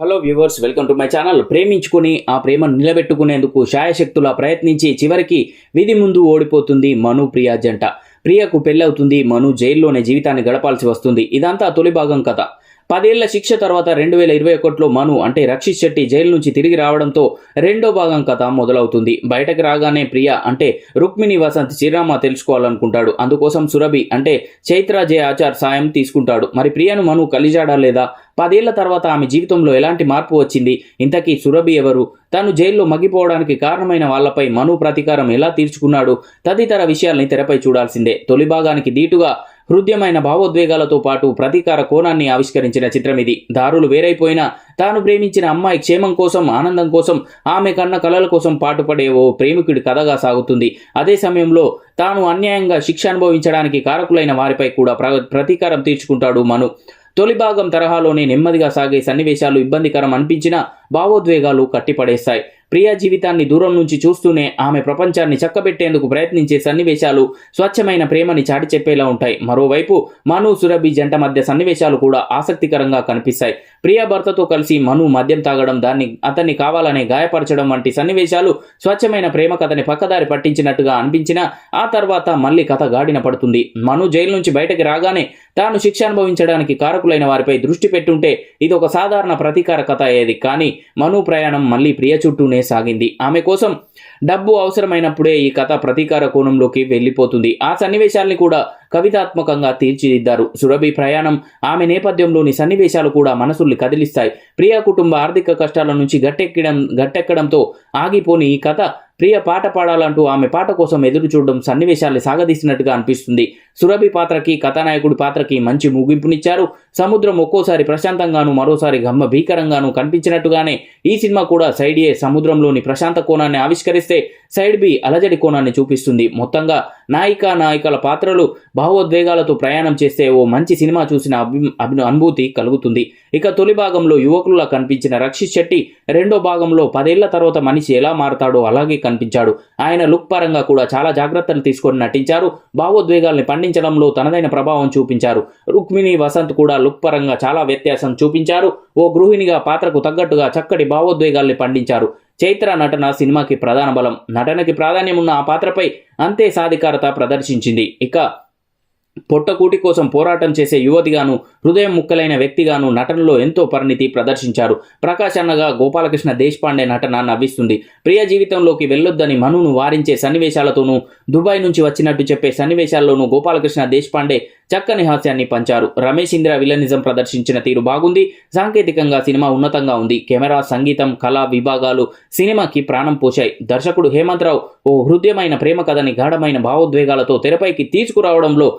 Hello viewers welcome to my channel ప్రేమించుకుని ఆ ప్రేమను నిలబెట్టుకునేందుకు శాయశక్తులా ప్రయత్నించి చివరికి విధి ముందు ఓడిపోతుంది మను ప్రియా జంట. ప్రియకు పెళ్ళవుతుంది మను జైల్లోనే జీవితాన్ని గడపాల్సి వస్తుంది. ఇదంతా తొలి భాగం కథ. పదేళ్ళ శిక్ష తర్వాత రెండు వేల ఇరవై ఒకటిలో మను అంటే రక్షిత్ శెట్టి జైలు నుంచి తిరిగి రావడంతో రెండో భాగం కథ మొదలవుతుంది. బయటకు రాగానే ప్రియ అంటే రుక్మిణి వసంత్ శ్రీరామ తెలుసుకోవాలనుకుంటాడు. అందుకోసం సురభి అంటే చైత్ర జయ ఆచార్ సాయం తీసుకుంటాడు. మరి ప్రియను మను కలిజాడా లేదా? పదేళ్ళ తర్వాత ఆమె జీవితంలో ఎలాంటి మార్పు వచ్చింది? ఇంతకీ సురభి ఎవరు? తాను జైల్లో మగ్గిపోవడానికి కారణమైన వాళ్ళపై మను ప్రతీకారం ఎలా తీర్చుకున్నాడు? తదితర విషయాల్ని తెరపై చూడాల్సిందే. తొలి భాగానికి దీటుగా హృదయమైన భావోద్వేగాలతో పాటు ప్రతీకార కోణాన్ని ఆవిష్కరించిన చిత్రం ఇది. దారులు వేరైపోయినా తాను ప్రేమించిన అమ్మాయి క్షేమం కోసం ఆనందం కోసం ఆమె కన్న కలల కోసం పాటుపడే ఓ ప్రేమికుడి కథగా సాగుతుంది. అదే సమయంలో తాను అన్యాయంగా శిక్ష అనుభవించడానికి కారకులైన వారిపై కూడా ప్ర ప్రతీకారం తీర్చుకుంటాడు మను. తొలి భాగం తరహాలోనే నెమ్మదిగా సాగే సన్నివేశాలు ఇబ్బందికరం అనిపించినా భావోద్వేగాలు కట్టిపడేస్తాయి ప్రియా జీవితాన్ని దూరం నుంచి చూస్తూనే ఆమె ప్రపంచాన్ని చక్కబెట్టేందుకు ప్రయత్నించే సన్నివేశాలు స్వచ్ఛమైన ప్రేమని చాటి చెప్పేలా ఉంటాయి. మరోవైపు మను సురభి జంట మధ్య సన్నివేశాలు కూడా ఆసక్తికరంగా కనిపిస్తాయి. ప్రియా భర్తతో కలిసి మను మద్యం తాగడం దాన్ని అతన్ని కావాలనే గాయపరచడం వంటి సన్నివేశాలు స్వచ్ఛమైన ప్రేమ కథని పక్కదారి పట్టించినట్టుగా అనిపించినా ఆ తర్వాత మళ్ళీ కథ గాడిన పడుతుంది. మను జైలు నుంచి బయటకి రాగానే తాను శిక్ష అనుభవించడానికి కారకులైన వారిపై దృష్టి పెట్టుంటే ఇది ఒక సాధారణ ప్రతీకార కథ అయ్యేది. కానీ మను ప్రయాణం మళ్ళీ ప్రియ చుట్టూనే సాగింది. ఆమె కోసం డబ్బు అవసరమైనప్పుడే ఈ కథ ప్రతీకార కోణంలోకి వెళ్ళిపోతుంది. ఆ సన్నివేశాల్ని కూడా కవితాత్మకంగా తీర్చిదిద్దారు. సురభి ప్రయాణం ఆమె నేపథ్యంలోని సన్నివేశాలు కూడా మనసుల్ని కదిలిస్తాయి. ప్రియ కుటుంబ ఆర్థిక కష్టాల నుంచి గట్టెక్కడం గట్టెక్కడంతో ఆగిపోని ఈ కథ ప్రియ పాట పాడాలంటూ ఆమె పాట కోసం ఎదురు చూడడం సన్నివేశాలు సాగదీసినట్టుగా అనిపిస్తుంది. సురభి పాత్రకి కథానాయకుడి పాత్రకి మంచి ముగింపునిచ్చారు. సముద్రం ఒక్కోసారి ప్రశాంతంగాను మరోసారి గమ్మ భీకరంగాను కనిపించినట్టుగానే ఈ సినిమా కూడా సైడ్ ఏ సముద్రంలోని ప్రశాంత కోణాన్ని ఆవిష్కరిస్తే సైడ్ బి అలజడి కోణాన్ని చూపిస్తుంది. మొత్తంగా నాయిక నాయకుల పాత్రలు భావోద్వేగాలతో ప్రయాణం చేస్తే ఓ మంచి సినిమా చూసిన అభి అభి అనుభూతి కలుగుతుంది. ఇక తొలి భాగంలో యువకులులా కనిపించిన రక్షిత్ శెట్టి రెండో భాగంలో పదేళ్ళ తర్వాత మనిషి ఎలా మారతాడో అలాగే కనిపించాడు. ఆయన లుక్ పరంగా కూడా చాలా జాగ్రత్తలు తీసుకొని నటించారు. భావోద్వేగాల్ని పండించడంలో తనదైన ప్రభావం చూపించారు. రుక్మిణి వసంత్ కూడా లుక్ పరంగా చాలా వ్యత్యాసం చూపించారు. ఓ గృహిణిగా పాత్రకు తగ్గట్టుగా చక్కటి భావోద్వేగాల్ని పండించారు. చైత్ర నటన సినిమాకి ప్రధాన బలం. నటనకి ప్రాధాన్యం ఉన్న ఆ పాత్రపై అంతే సాధికారత ప్రదర్శించింది. ఇక పొట్టకూటి కోసం పోరాటం చేసే యువతిగాను హృదయం ముక్కలైన వ్యక్తిగాను నటనలో ఎంతో పరిణితి ప్రదర్శించారు. ప్రకాష్ అన్నగా గోపాలకృష్ణ దేశపాండే నటన నవ్విస్తుంది. ప్రియ జీవితంలోకి వెళ్ళొద్దని మనును వారించే సన్నివేశాలతోనూ దుబాయ్ నుంచి వచ్చినట్టు చెప్పే సన్నివేశాల్లోనూ గోపాలకృష్ణ దేశపాండే చక్కని హాస్యాన్ని పంచారు. రమేష్ ఇంద్ర విలనిజం ప్రదర్శించిన తీరు బాగుంది. సాంకేతికంగా సినిమా ఉన్నతంగా ఉంది. కెమెరా సంగీతం కళా విభాగాలు సినిమాకి ప్రాణం పోశాయి. దర్శకుడు హేమంతరావు ఓ హృదయమైన ప్రేమ కథని గాఢమైన భావోద్వేగాలతో తెరపైకి తీసుకురావడంలో